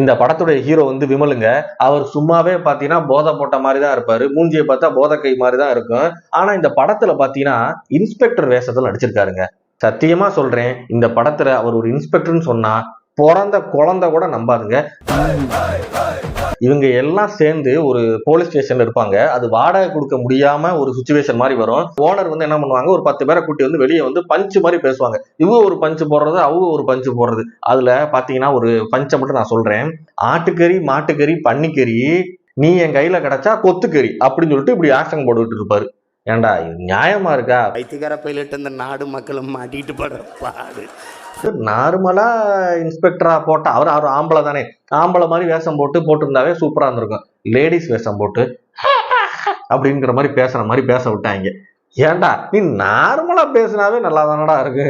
இந்த படத்துடைய ஹீரோ வந்து விமலுங்க. அவர் சும்மாவே பாத்தீங்கன்னா போதை போட்ட மாதிரி தான் இருப்பாரு. மூஞ்சியை பார்த்தா போதை கை மாதிரி தான் இருக்கும். ஆனா இந்த படத்துல பாத்தீங்கன்னா இன்ஸ்பெக்டர் வேஷத்துல நடிச்சிருக்காருங்க. சத்தியமா சொல்றேன் இந்த படத்துல அவர் ஒரு இன்ஸ்பெக்டர்னு சொன்னா பிறந்த குழந்தை கூட நம்பாதுங்க. இவங்க எல்லாம் சேர்ந்து ஒரு போலீஸ் ஸ்டேஷன்ல இருப்பாங்க. அது வாடகை கொடுக்க முடியாம ஒரு சுச்சுவேஷன் மாதிரி வரும். ஓனர் வந்து என்ன பண்ணுவாங்க? ஒரு பத்து பேரை கூட்டி வந்து வெளியே வந்து பஞ்சு மாதிரி பேசுவாங்க. இவங்க ஒரு பஞ்சு போடுறது அவங்க ஒரு பஞ்சு போடுறது. அதுல பாத்தீங்கன்னா ஒரு பஞ்சை மட்டும் நான் சொல்றேன். ஆட்டுக்கறி மாட்டுக்கறி பன்னிக்கறி நீ என் கையில கிடைச்சா கொத்துக்கறி அப்படின்னு சொல்லிட்டு இப்படி ஆக்ஷன் போட்டுக்கிட்டு இருப்பாரு. ஏன்டா இது நியாயமா இருக்கா? பைத்தியக்கார பைலட் இந்த நாடு மக்களும் மாட்டிட்டு படுற பாடு. நார்மலா இன்ஸ்பெக்டரா போட்டா அவர் அவர் ஆம்பளை தானே. ஆம்பளை மாதிரி வேஷம் போட்டு போட்டிருந்தாவே சூப்பரா இருந்திருக்கும். லேடிஸ் வேஷம் போட்டு அப்படிங்கிற மாதிரி பேசுற மாதிரி பேச விட்டாங்க. ஏன்டா நீ நார்மலா பேசினாவே நல்லா தானடா இருக்கு